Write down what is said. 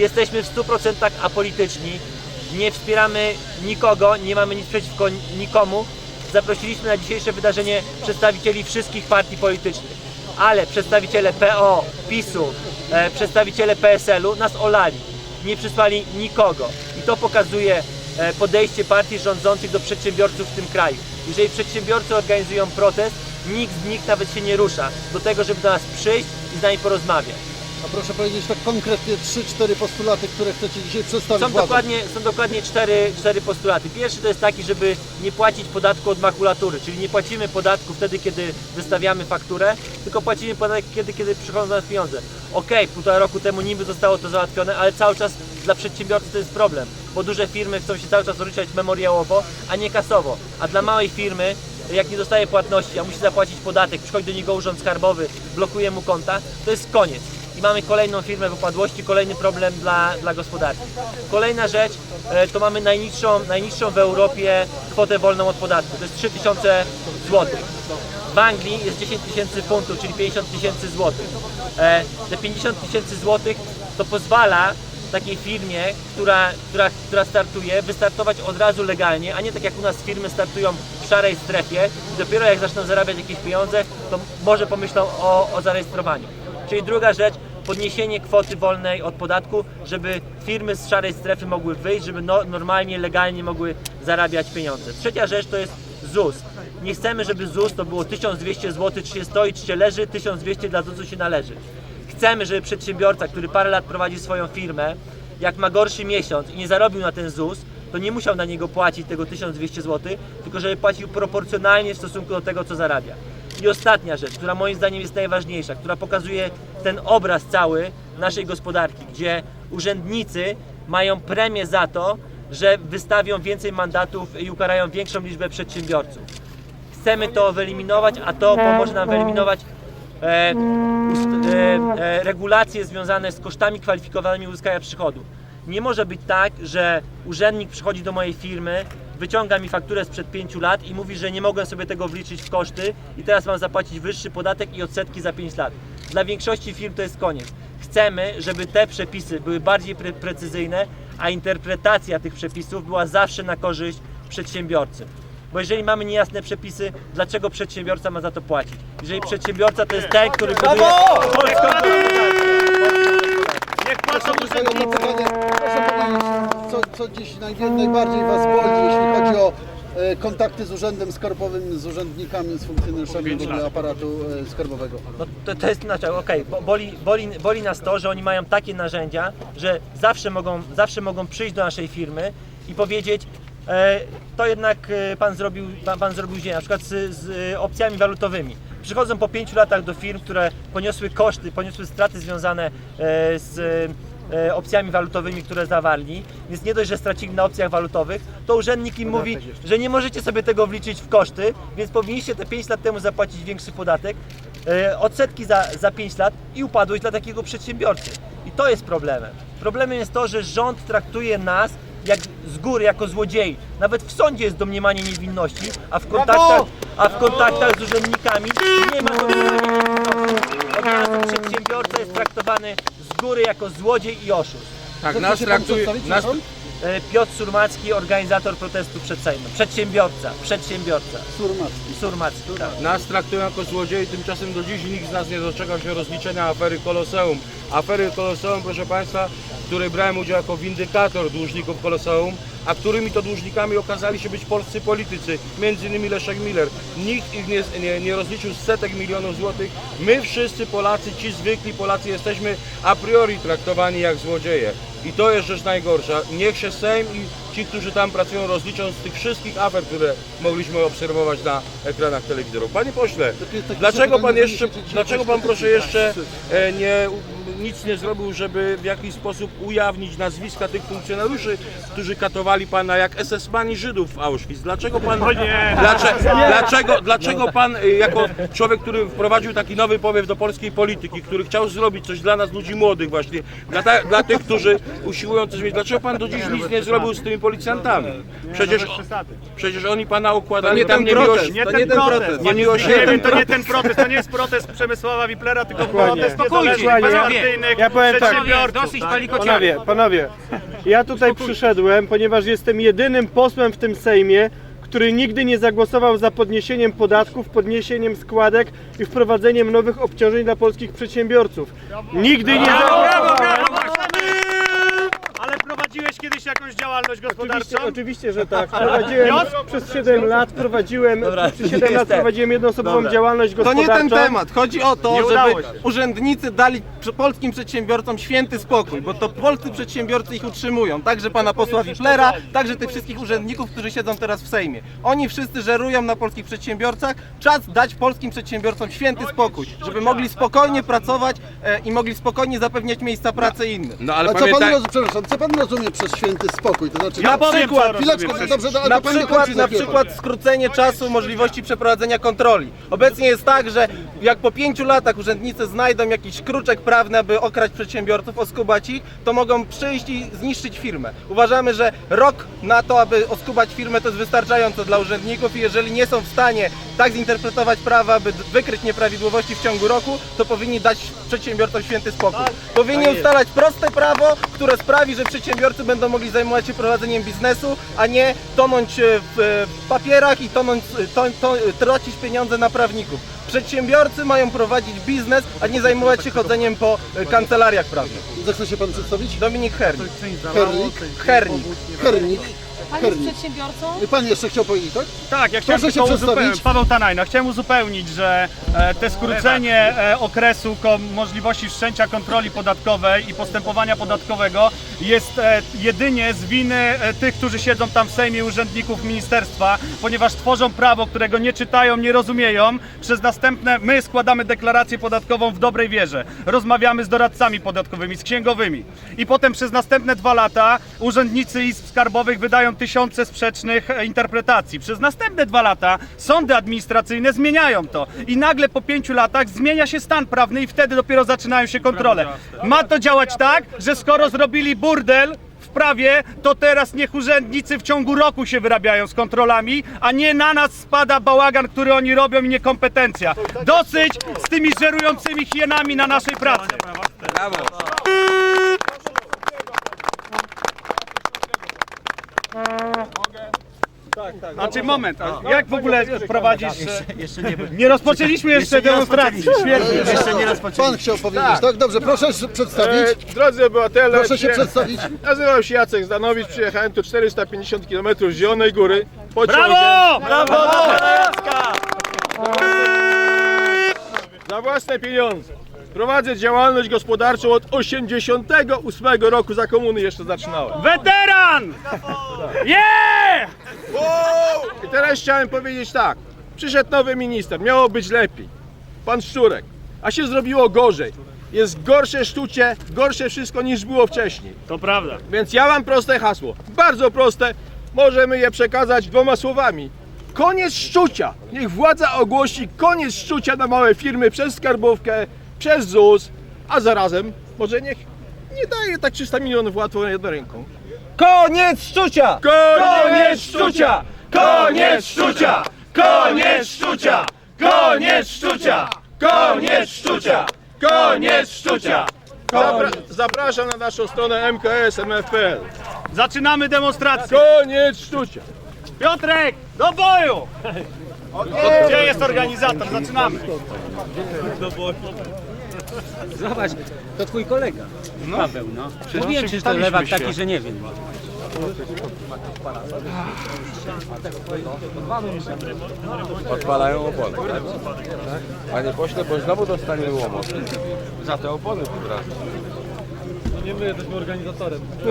jesteśmy w 100% apolityczni, nie wspieramy nikogo, nie mamy nic przeciwko nikomu. Zaprosiliśmy na dzisiejsze wydarzenie przedstawicieli wszystkich partii politycznych, ale przedstawiciele PO, PiSu, e, przedstawiciele PSL-u nas olali. Nie przysłali nikogo. I to pokazuje e, podejście partii rządzących do przedsiębiorców w tym kraju. Jeżeli przedsiębiorcy organizują protest, nikt z nich nawet się nie rusza do tego, żeby do nas przyjść i z nami porozmawiać. A proszę powiedzieć tak konkretnie 3-4 postulaty, które chcecie dzisiaj przedstawić Są władzom. dokładnie, są dokładnie cztery, cztery postulaty. Pierwszy to jest taki, żeby nie płacić podatku od makulatury, czyli nie płacimy podatku wtedy, kiedy wystawiamy fakturę, tylko płacimy podatek kiedy, kiedy przychodzą do nas pieniądze. Okej, półtora roku temu niby zostało to załatwione, ale cały czas dla przedsiębiorcy to jest problem, bo duże firmy chcą się cały czas rozliczać memoriałowo, a nie kasowo. A dla małej firmy, jak nie dostaje płatności, a musi zapłacić podatek, przychodzi do niego urząd skarbowy, blokuje mu konta, to jest koniec i mamy kolejną firmę w upadłości, kolejny problem dla, dla gospodarki. Kolejna rzecz, e, to mamy najniższą, najniższą w Europie kwotę wolną od podatku, to jest 3000 zł. W Anglii jest 10 tysięcy funtów, czyli 50 tysięcy złotych. E, Te 50 tysięcy złotych to pozwala takiej firmie, która, która, która startuje, wystartować od razu legalnie, a nie tak jak u nas firmy startują w szarej strefie i dopiero jak zaczną zarabiać jakieś pieniądze, to może pomyślą o, o zarejestrowaniu. Czyli druga rzecz, podniesienie kwoty wolnej od podatku, żeby firmy z szarej strefy mogły wyjść, żeby no, normalnie, legalnie mogły zarabiać pieniądze. Trzecia rzecz to jest ZUS. Nie chcemy, żeby ZUS to było 1200 zł, czy się stoi, czy się leży, 1200 dla ZUS-u się należy. Chcemy, żeby przedsiębiorca, który parę lat prowadzi swoją firmę, jak ma gorszy miesiąc i nie zarobił na ten ZUS, to nie musiał na niego płacić tego 1200 zł, tylko żeby płacił proporcjonalnie w stosunku do tego, co zarabia. I ostatnia rzecz, która moim zdaniem jest najważniejsza, która pokazuje ten obraz cały naszej gospodarki, gdzie urzędnicy mają premię za to, że wystawią więcej mandatów i ukarają większą liczbę przedsiębiorców. Chcemy to wyeliminować, a to pomoże nam wyeliminować e, ust, e, e, regulacje związane z kosztami kwalifikowanymi uzyskania przychodu. Nie może być tak, że urzędnik przychodzi do mojej firmy, wyciąga mi fakturę sprzed 5 lat i mówi, że nie mogłem sobie tego wliczyć w koszty i teraz mam zapłacić wyższy podatek i odsetki za 5 lat. Dla większości firm to jest koniec. Chcemy, żeby te przepisy były bardziej pre precyzyjne, a interpretacja tych przepisów była zawsze na korzyść przedsiębiorcy. Bo jeżeli mamy niejasne przepisy, dlaczego przedsiębiorca ma za to płacić? Jeżeli przedsiębiorca to jest ten, który buduje polską Niech płacą urzędnicy. proszę powiedzieć, co, co dziś najbardziej Was boli, jeśli chodzi o e, kontakty z urzędem skarbowym, z urzędnikami, z funkcjonariuszami aparatu e, skarbowego. No to, to jest inaczej, okej, bo boli, boli, boli nas to, że oni mają takie narzędzia, że zawsze mogą, zawsze mogą przyjść do naszej firmy i powiedzieć, e, to jednak e, pan zrobił, pan, pan zrobił źle, na przykład z, z opcjami walutowymi. Przychodzą po pięciu latach do firm, które poniosły koszty, poniosły straty związane e, z e, opcjami walutowymi, które zawarli, więc nie dość, że stracili na opcjach walutowych, to urzędnik im mówi, że nie możecie sobie tego wliczyć w koszty, więc powinniście te 5 lat temu zapłacić większy podatek, e, odsetki za, za 5 lat i upadłość dla takiego przedsiębiorcy. I to jest problemem. Problemem jest to, że rząd traktuje nas jak z góry, jako złodziei. Nawet w sądzie jest domniemanie niewinności, a w kontaktach, a w kontaktach z urzędnikami nie ma domniemania niewinności. Od razu przedsiębiorca jest traktowany z góry jako złodziej i oszust. Tak, nas traktuje, nas, Piotr Surmacki, organizator protestu przed Sejmem. Przedsiębiorca, przedsiębiorca. Surmacki. Surmacki, tak. nas traktują jako złodziei, tymczasem do dziś nikt z nas nie doczekał się rozliczenia afery Koloseum. Afery Koloseum, proszę Państwa, w której brałem udział jako windykator dłużników Koloseum, a którymi to dłużnikami okazali się być polscy politycy, między innymi Leszek Miller. Nikt ich nie, nie, nie rozliczył z setek milionów złotych. My wszyscy Polacy, ci zwykli Polacy jesteśmy a priori traktowani jak złodzieje. I to jest rzecz najgorsza. Niech się Sejm i ci, którzy tam pracują, rozliczą z tych wszystkich afer, które mogliśmy obserwować na ekranach telewizorów. Panie pośle, dlaczego pan jeszcze, dlaczego pan proszę jeszcze e, nie, nic nie zrobił, żeby w jakiś sposób ujawnić nazwiska tych funkcjonariuszy, którzy katowali pana jak SS-mani Żydów w Auschwitz? Dlaczego pan, dlaczego, dlaczego, dlaczego pan e, jako człowiek, który wprowadził taki nowy powiew do polskiej polityki, który chciał zrobić coś dla nas, ludzi młodych właśnie, dla, ta, dla tych, którzy usiłują coś mieć, dlaczego pan do dziś nic nie zrobił z tymi policjantami? Przecież, przecież oni pana układali tam niemiłość, Nie To ten nie ten protest. Nie wiem, to nie ten protest, to nie jest protest Przemysława Wiplera, tylko protest Spokojnie, niezależnych panowie, konkurencyjnych Ja powiem tak. przedsiębiorców. Dosyć tak? Panowie, panowie, ja tutaj przyszedłem, ponieważ jestem jedynym posłem w tym Sejmie, który nigdy nie zagłosował za podniesieniem podatków, podniesieniem składek i wprowadzeniem nowych obciążeń dla polskich przedsiębiorców. Nigdy nie Brawo, zagłosowałem. brawo, Ale prowadziłeś kiedyś jakąś działalność gospodarczą? Oczywiście, oczywiście, że tak. Prowadziłem przez 7 lat, prowadziłem, Dobra, przez 7 lat jestem. prowadziłem jednoosobową Dobra. działalność To nie ten temat. Chodzi o to, Nie udało żeby się. urzędnicy dali przy- polskim przedsiębiorcom święty spokój, bo to polscy przedsiębiorcy ich utrzymują. Także pana posła Wiplera, także tych wszystkich urzędników, którzy siedzą teraz w Sejmie. Oni wszyscy żerują na polskich przedsiębiorcach. Czas dać polskim przedsiębiorcom święty spokój, żeby mogli spokojnie pracować e, i mogli spokojnie zapewniać miejsca pracy innym. No ale A co pan, pamiętaj, roz... przepraszam, co pan rozumie przez święty spokój? To znaczy, Ja na powiem, przykład, co chwileczkę, rozumiem dobrze, a Na to przykład, dokończy na przykład skrócenie czasu możliwości przeprowadzenia kontroli. Obecnie jest tak, że jak po pięciu latach urzędnicy znajdą jakiś kruczek prawny, aby okraść przedsiębiorców, oskubać ich, to mogą przyjść i zniszczyć firmę. Uważamy, że rok na to, aby oskubać firmę to jest wystarczająco dla urzędników i jeżeli nie są w stanie tak zinterpretować prawa, aby d- wykryć nieprawidłowości w ciągu roku, to powinni dać przedsiębiorcom święty spokój. Powinni ustalać proste prawo, które sprawi, że przedsiębiorcy będą mogli zajmować się prowadzeniem biznesu, a nie tonąć e, w, w papierach i tonąć, to, to, tracić pieniądze na prawników. Przedsiębiorcy mają prowadzić biznes, a nie zajmować się chodzeniem po e, kancelariach prawnych. Zechce się pan przedstawić? Dominik Hernik. Hernik. Hernik. Hernik. Pan jest Hernik. przedsiębiorcą? I pan jeszcze chciał powiedzieć, tak? Tak, ja chciałem Proszę się tylko przedstawić. uzupełnić. Paweł Tanajno, chciałem uzupełnić, że e, te skrócenie e, okresu ko- możliwości wszczęcia kontroli podatkowej i postępowania podatkowego jest e, jedynie z winy e, tych, którzy siedzą tam w Sejmie urzędników ministerstwa, ponieważ tworzą prawo, którego nie czytają, nie rozumieją. Przez następne my składamy deklarację podatkową w dobrej wierze. Rozmawiamy z doradcami podatkowymi, z księgowymi. I potem przez następne dwa lata urzędnicy izb skarbowych wydają tysiące sprzecznych e, interpretacji. Przez następne dwa lata sądy administracyjne zmieniają to. I nagle po pięciu latach zmienia się stan prawny i wtedy dopiero zaczynają się kontrole. Ma to działać tak, że skoro zrobili burdel w prawie, to teraz niech urzędnicy w ciągu roku się wyrabiają z kontrolami, a nie na nas spada bałagan, który oni robią i niekompetencja. Dosyć z tymi żerującymi hienami na naszej pracy. Znaczy moment, a jak w ogóle prowadzisz... Jeszcze nie Nie rozpoczęliśmy jeszcze demonstracji. Świetnie. Jeszcze nie Pan chciał powiedzieć, tak? Dobrze, proszę się przedstawić. E, Drodzy obywatele, Proszę się przedstawić. nazywam się Jacek Zdanowicz, przyjechałem tu 450 km z Zielonej Góry pociągiem Brawo! Brawo! Brawo! za własne pieniądze. Prowadzę działalność gospodarczą od 88 roku, za komuny jeszcze zaczynałem. Weteran! Yeah! I teraz chciałem powiedzieć tak, przyszedł nowy minister, miało być lepiej, pan Szczurek, a się zrobiło gorzej. Jest gorsze sztucie, gorsze wszystko niż było wcześniej. To prawda. Więc ja mam proste hasło, bardzo proste, możemy je przekazać dwoma słowami. Koniec szczucia! Niech władza ogłosi koniec szczucia na małe firmy przez skarbówkę, przez ZUS, a zarazem może niech nie daje tak 300 milionów łatwo jedną ręką. Koniec szczucia! Koniec szczucia! Koniec szczucia! Koniec szczucia! Koniec szczucia! Koniec szczucia! Koniec szczucia! Zapra zapraszam na naszą stronę mks mf.pl. Zaczynamy demonstrację. Koniec szczucia! Piotrek, do boju! Gdzie jest organizator? Zaczynamy. Zobacz, to twój kolega. Paweł, no. Mówiłem ci, że to lewak taki, że nie wiem. Odpalają opony, tak? Panie pośle, bo znowu dostaniemy łomot. Za te opony po prostu.